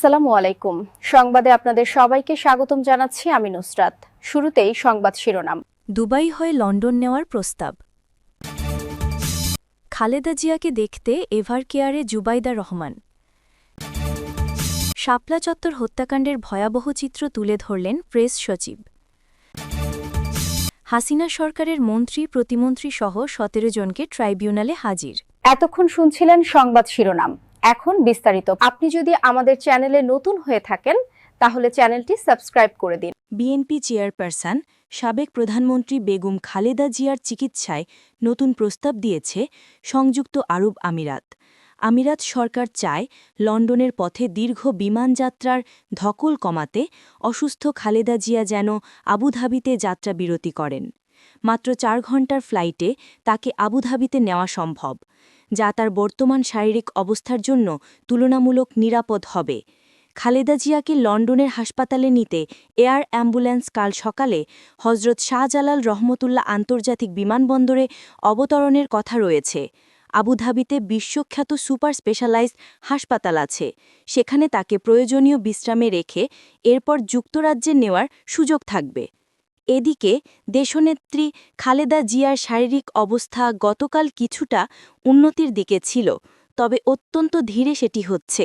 আসসালামু আলাইকুম। সংবাদে আপনাদের সবাইকে স্বাগতম জানাচ্ছি আমি নুসরাত। শুরুতেই সংবাদ শিরোনাম। দুবাই হয়ে লন্ডন নেওয়ার প্রস্তাব। খালেদা জিয়াকে দেখতে এভার কেয়ারে জুবাইদা রহমান। শাপলা চত্বর হত্যাকাণ্ডের ভয়াবহ চিত্র তুলে ধরলেন প্রেস সচিব। হাসিনা সরকারের মন্ত্রী প্রতিমন্ত্রী সহ সতেরো জনকে ট্রাইব্যুনালে হাজির। এতক্ষণ শুনছিলেন সংবাদ শিরোনাম। এখন বিস্তারিত। আপনি যদি আমাদের চ্যানেলে নতুন হয়ে থাকেন, তাহলে চ্যানেলটি সাবস্ক্রাইব করে দিন। বিএনপি চেয়ারপারসন সাবেক প্রধানমন্ত্রী বেগম খালেদা জিয়ার চিকিৎসায় নতুন প্রস্তাব দিয়েছে সংযুক্ত আরব আমিরাত। আমিরাত সরকার চায় লন্ডনের পথে দীর্ঘ বিমানযাত্রার ধকল কমাতে অসুস্থ খালেদা জিয়া যেন আবুধাবিতে যাত্রা বিরতি করেন। মাত্র চার ঘণ্টার ফ্লাইটে তাকে আবুধাবিতে নেওয়া সম্ভব। যা তার বর্তমান শারীরিক অবস্থার জন্য তুলনামূলক নিরাপদ হবে। খালেদা জিয়াকে লন্ডনের হাসপাতালে নিতে এয়ার অ্যাম্বুলেন্স কাল সকালে হজরত শাহজালাল রহমতুল্লাহ আন্তর্জাতিক বিমানবন্দরে অবতরণের কথা রয়েছে। আবুধাবিতে বিশ্বখ্যাত সুপার স্পেশালাইজড হাসপাতাল আছে। সেখানে তাকে প্রয়োজনীয় বিশ্রামে রেখে এরপর যুক্তরাজ্যে নেওয়ার সুযোগ থাকবে। এদিকে দেশনেত্রী খালেদা জিয়ার শারীরিক অবস্থা গতকাল কিছুটা উন্নতির দিকে ছিল, তবে অত্যন্ত ধীরে সেটি হচ্ছে।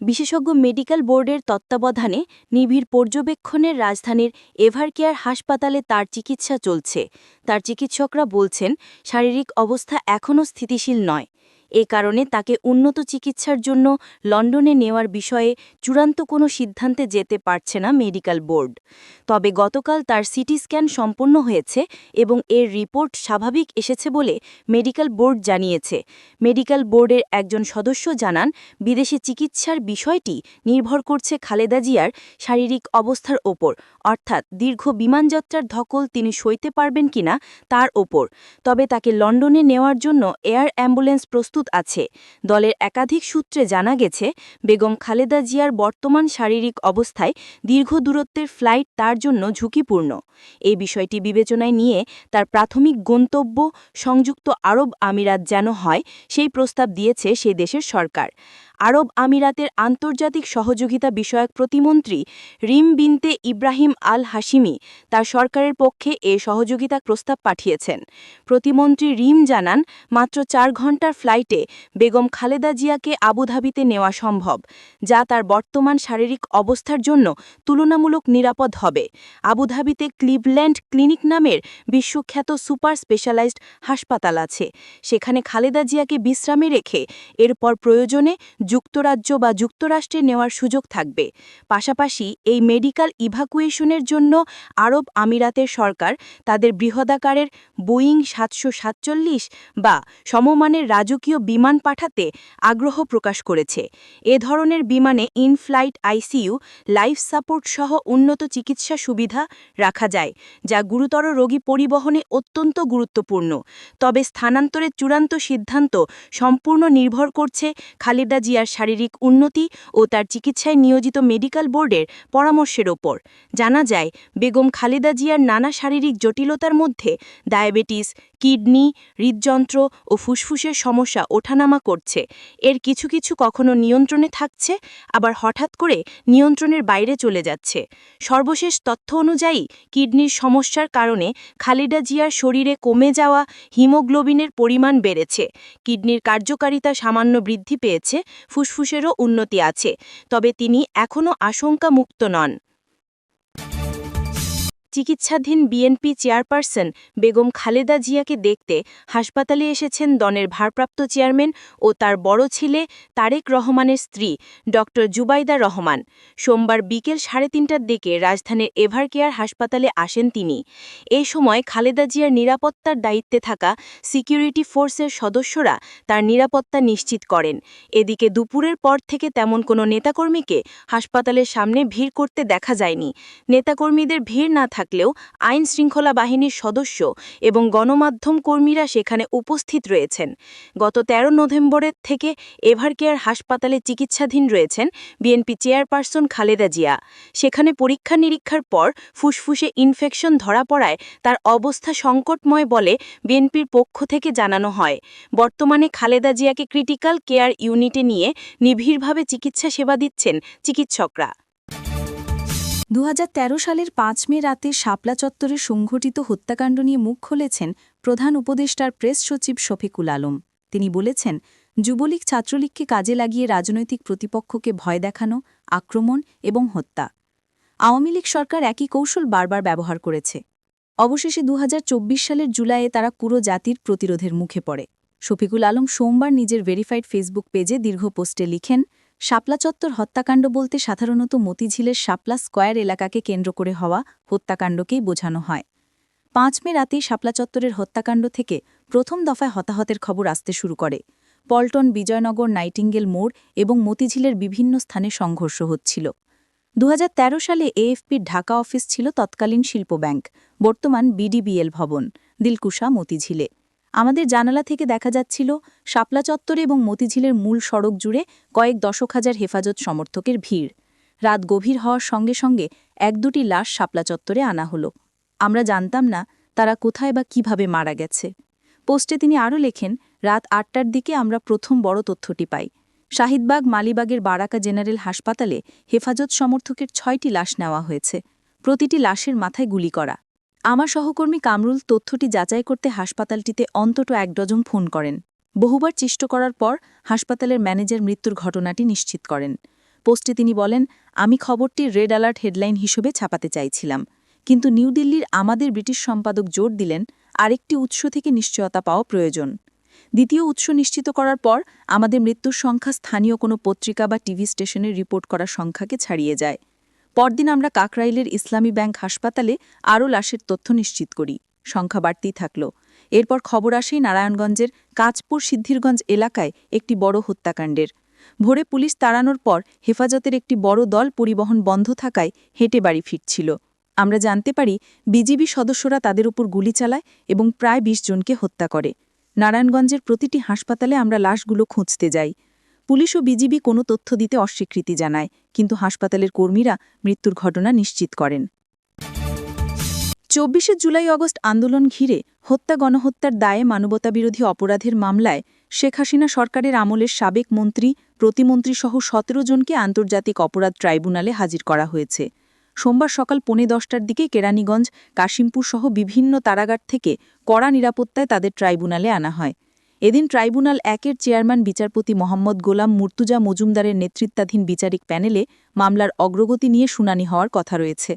বিশেষজ্ঞ মেডিকেল বোর্ডের তত্ত্বাবধানে নিবিড় পর্যবেক্ষণের রাজধানীর এভারকেয়ার হাসপাতালে তার চিকিৎসা চলছে। তার চিকিৎসকরা বলছেন, শারীরিক অবস্থা এখনও স্থিতিশীল নয়। এ কারণে তাকে উন্নত চিকিৎসার জন্য লন্ডনে নেওয়ার বিষয়ে চূড়ান্ত কোনো সিদ্ধান্তে যেতে পারছে না মেডিকেল বোর্ড। তবে গতকাল তার সিটি স্ক্যান সম্পন্ন হয়েছে এবং এর রিপোর্ট স্বাভাবিক এসেছে বলে মেডিকেল বোর্ড জানিয়েছে। মেডিকেল বোর্ডের একজন সদস্য জানান, বিদেশে চিকিৎসার বিষয়টি নির্ভর করছে খালেদা জিয়ার শারীরিক অবস্থার ওপর, অর্থাৎ দীর্ঘ বিমানযাত্রার ধকল তিনি সইতে পারবেন কিনা তার ওপর। তবে তাকে লন্ডনে নেওয়ার জন্য এয়ার অ্যাম্বুলেন্স প্রস্তুত আছে। দলের একাধিক সূত্রে জানা গেছে, বেগম খালেদা জিয়ার বর্তমান শারীরিক অবস্থায় দীর্ঘ দূরত্বের ফ্লাইট তার জন্য ঝুঁকিপূর্ণ। এই বিষয়টি বিবেচনায় নিয়ে তার প্রাথমিক গন্তব্য সংযুক্ত আরব আমিরাত যেন হয়, সেই প্রস্তাব দিয়েছে সে দেশের সরকার। আরব আমিরাতের আন্তর্জাতিক সহযোগিতা বিষয়ক প্রতিমন্ত্রী রিম বিনতে ইব্রাহিম আল হাসিমি তার সরকারের পক্ষে এ সহযোগিতা প্রস্তাব পাঠিয়েছেন। প্রতিমন্ত্রী রিম জানান, মাত্র চার ঘণ্টার ফ্লাইটে বেগম খালেদা জিয়াকে আবুধাবিতে নেওয়া সম্ভব, যা তার বর্তমান শারীরিক অবস্থার জন্য তুলনামূলক নিরাপদ হবে। আবুধাবিতে ক্লিভল্যান্ড ক্লিনিক নামের বিশ্বখ্যাত সুপার স্পেশালাইজড হাসপাতাল আছে। সেখানে খালেদা জিয়াকে বিশ্রামে রেখে এরপর প্রয়োজনে যুক্তরাজ্য বা যুক্তরাষ্ট্রে নেওয়ার সুযোগ থাকবে। পাশাপাশি এই মেডিকেল ইভাকুয়েশনের জন্য আরব আমিরাতের সরকার তাদের বৃহদাকারের বোয়িং সাতশো সাতচল্লিশ বা সমমানের রাজকীয় বিমান পাঠাতে আগ্রহ প্রকাশ করেছে। এ ধরনের বিমানে ইনফ্লাইট আইসিইউ, লাইফ সাপোর্ট সহ উন্নত চিকিৎসা সুবিধা রাখা যায়, যা গুরুতর রোগী পরিবহনে অত্যন্ত গুরুত্বপূর্ণ। তবে স্থানান্তরের চূড়ান্ত সিদ্ধান্ত সম্পূর্ণ নির্ভর করছে খালেদা জিয়ার শারীরিক উন্নতি ও তার চিকিৎসায় নিয়োজিত মেডিকেল বোর্ডের পরামর্শের ওপর। জানা যায়, বেগম খালেদা জিয়ার নানা শারীরিক জটিলতার মধ্যে ডায়াবেটিস, কিডনি, হৃদযন্ত্র ও ফুসফুসের সমস্যা ওঠানামা করছে। এর কিছু কিছু কখনো নিয়ন্ত্রণে থাকছে, আবার হঠাৎ করে নিয়ন্ত্রণের বাইরে চলে যাচ্ছে। সর্বশেষ তথ্য অনুযায়ী, কিডনির সমস্যার কারণে খালেদা জিয়ার শরীরে কমে যাওয়া হিমোগ্লোবিনের পরিমাণ বেড়েছে। কিডনির কার্যকারিতা সামান্য বৃদ্ধি পেয়েছে ফুসফুসেরও উন্নতি আছে তবে তিনি এখনও আশঙ্কামুক্ত নন। চিকিৎসাধীন বিএনপি চেয়ারপারসন বেগম খালেদা জিয়াকে দেখতে হাসপাতালে এসেছেন দনের ভারপ্রাপ্ত চেয়ারম্যান ও তার বড় ছেলে তারেক রহমানের স্ত্রী, ড. জুবাইদা রহমান। সোমবার বিকেল সাড়ে তিনটার দিকে রাজধানীর এভারকেয়ার হাসপাতালে আসেন তিনি। এ সময় খালেদা জিয়ার নিরাপত্তার দায়িত্বে থাকা সিকিউরিটি ফোর্সের সদস্যরা তার নিরাপত্তা নিশ্চিত করেন। এদিকে দুপুরের পর থেকে তেমন কোনো নেতাকর্মীকে হাসপাতালের সামনে ভিড় করতে দেখা যায়নি। নেতাকর্মীদের ভিড় না থাকলে থাকলেও আইন শৃঙ্খলা বাহিনীর সদস্য এবং গণমাধ্যম কর্মীরা সেখানে উপস্থিত রয়েছেন। গত ১৩ নভেম্বরের থেকে এভারকেয়ার হাসপাতালে চিকিৎসাধীন রয়েছেন বিএনপি চেয়ারপারসন খালেদা জিয়া। সেখানে পরীক্ষা নিরীক্ষার পর ফুসফুসে ইনফেকশন ধরা পড়ায় তার অবস্থা সংকটময় বলে বিএনপির পক্ষ থেকে জানানো হয়। বর্তমানে খালেদা জিয়াকে ক্রিটিক্যাল কেয়ার ইউনিটে নিয়ে নিবিড়ভাবে চিকিৎসা সেবা দিচ্ছেন চিকিৎসকরা। দু হাজার তেরো সালের পাঁচ মে রাতে শাপলা চত্বরে সংঘটিত হত্যাকাণ্ড নিয়ে মুখ খুলেছেন প্রধান উপদেষ্টার প্রেস সচিব শফিকুল আলম। তিনি বলেছেন, যুবলীগ ছাত্রলীগকে কাজে লাগিয়ে রাজনৈতিক প্রতিপক্ষকে ভয় দেখানো, আক্রমণ এবং হত্যা। আওয়ামী লীগ সরকার একই কৌশল বারবার ব্যবহার করেছে। অবশেষে দু হাজার চব্বিশ সালের জুলাইয়ে তারা পুরো জাতির প্রতিরোধের মুখে পড়ে। শফিকুল আলম সোমবার নিজের ভেরিফাইড ফেসবুক পেজে দীর্ঘ পোস্টে লিখেন শাপলা চত্বর হত্যাকাণ্ড বলতে সাধারণত মতিঝিলের শাপলা স্কয়ার এলাকাকে কেন্দ্র করে হওয়া হত্যাকাণ্ডকেই বোঝানো হয়। পাঁচ মে রাতেই শাপলা চত্বরের হত্যাকাণ্ড থেকে প্রথম দফায় হতাহতের খবর আসতে শুরু করে। পল্টন, বিজয়নগর, নাইটিঙ্গেল মোড় এবং মতিঝিলের বিভিন্ন স্থানে সংঘর্ষ হচ্ছিল। দু হাজার তেরো সালে এএফপির ঢাকা অফিস ছিল তৎকালীন শিল্প ব্যাংক, বর্তমান বিডিবিএল ভবন, দিলকুশা, মতিঝিলে। আমাদের জানালা থেকে দেখা যাচ্ছিল শাপলা চত্বরে এবং মতিঝিলের মূল সড়ক জুড়ে কয়েক দশক হাজার হেফাজত সমর্থকের ভিড়। রাত গভীর হওয়ার সঙ্গে সঙ্গে এক দুটি লাশ শাপলা চত্বরে আনা হলো। আমরা জানতাম না তারা কোথায় বা কীভাবে মারা গেছে। পোস্টে তিনি আরও লেখেন, রাত আটটার দিকে আমরা প্রথম বড় তথ্যটি পাই। শাহিদবাগ মালিবাগের বারাকা জেনারেল হাসপাতালে হেফাজত সমর্থকের ছয়টি লাশ নেওয়া হয়েছে। প্রতিটি লাশের মাথায় গুলি করা। আমার সহকর্মী কামরুল তথ্যটি যাচাই করতে হাসপাতালটিতে অন্তত এক ডজন ফোন করেন। বহুবার চেষ্টা করার পর হাসপাতালের ম্যানেজার মৃত্যুর ঘটনাটি নিশ্চিত করেন। পোস্টে তিনি বলেন, আমি খবরটি রেড অ্যালার্ট হেডলাইন হিসেবে ছাপাতে চাইছিলাম। কিন্তু নিউ দিল্লির আমাদের ব্রিটিশ সম্পাদক জোর দিলেন, আরেকটি উৎস থেকে নিশ্চয়তা পাওয়া প্রয়োজন। দ্বিতীয় উৎস নিশ্চিত করার পর আমাদের মৃত্যুর সংখ্যা স্থানীয় কোনো পত্রিকা বা টিভি স্টেশনে রিপোর্ট করার সংখ্যাকে ছাড়িয়ে যায়। পরদিন আমরা কাকরাইলের ইসলামী ব্যাংক হাসপাতালে আরও লাশের তথ্য নিশ্চিত করি। সংখ্যা বাড়তেই থাকল। এরপর খবর আসেই নারায়ণগঞ্জের কাঁচপুর সিদ্ধিরগঞ্জ এলাকায় একটি বড় হত্যাকাণ্ডের। ভোরে পুলিশ তাড়ানোর পর হেফাজতের একটি বড় দল পরিবহন বন্ধ থাকায় হেঁটে বাড়ি ফিরছিল। আমরা জানতে পারি, বিজিবি সদস্যরা তাদের উপর গুলি চালায় এবং প্রায় ২০ জনকে হত্যা করে। নারায়ণগঞ্জের প্রতিটি হাসপাতালে আমরা লাশগুলো খুঁজতে যাই। পুলিশ ও বিজিবি কোনো তথ্য দিতে অস্বীকৃতি জানায়, কিন্তু হাসপাতালের কর্মীরা মৃত্যুর ঘটনা নিশ্চিত করেন। চব্বিশে জুলাই অগস্ট আন্দোলন ঘিরে হত্যা গণহত্যার দায়ে মানবতাবিরোধী অপরাধের মামলায় শেখ হাসিনা সরকারের আমলের সাবেক মন্ত্রী প্রতিমন্ত্রীসহ সতেরো জনকে আন্তর্জাতিক অপরাধ ট্রাইব্যুনালে হাজির করা হয়েছে। সোমবার সকাল পৌনে দশটার দিকে কেরানীগঞ্জ, কাশিমপুর সহ বিভিন্ন তারাগার থেকে কড়া নিরাপত্তায় তাদের ট্রাইব্যুনালে আনা হয়। এদিন ট্রাইব্যুনাল একের চেয়ারম্যান বিচারপতি মোহাম্মদ গোলাম মুর্তুজা মজুমদারের নেতৃত্বাধীন বিচারিক প্যানেলে মামলার অগ্রগতি নিয়ে শুনানি হওয়ার কথা রয়েছে।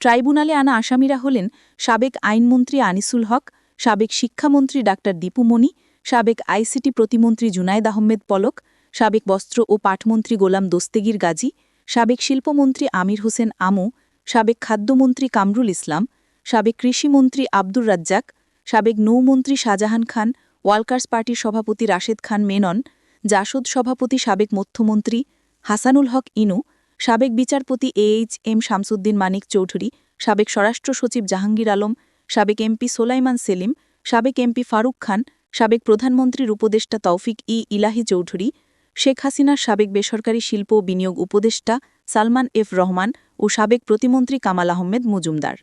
ট্রাইব্যুনালে আনা আসামিরা হলেন সাবেক আইনমন্ত্রী আনিসুল হক, সাবেক শিক্ষামন্ত্রী ডাক্তার দীপুমণি সাবেক আইসিটি প্রতিমন্ত্রী জুনায়েদ আহমেদ পলক, সাবেক বস্ত্র ও পাটমন্ত্রী গোলাম দোস্তেগির গাজী, সাবেক শিল্পমন্ত্রী আমির হোসেন আমু, সাবেক খাদ্যমন্ত্রী কামরুল ইসলাম, সাবেক কৃষিমন্ত্রী আব্দুর রাজ্জাক, সাবেক নৌমন্ত্রী শাহজাহান খান ওয়ালকার্স পার্টির সভাপতি রাশেদ খান মেনন, জাসদ সভাপতি সাবেক মধ্যমন্ত্রী হাসানুল হক ইনু, সাবেক বিচারপতি A H M Shamsuddin Manik Chowdhury, সাবেক স্বরাষ্ট্র সচিব জাহাঙ্গীর আলম, সাবেক এমপি সোলাইমান সেলিম, সাবেক এমপি ফারুক খান, সাবেক প্রধানমন্ত্রীর উপদেষ্টা তৌফিক ই ইলাহি চৌধুরী, শেখ হাসিনার সাবেক বেসরকারি শিল্প ও বিনিয়োগ উপদেষ্টা সালমান এফ রহমান ও সাবেক প্রতিমন্ত্রী কামাল আহমেদ মজুমদার।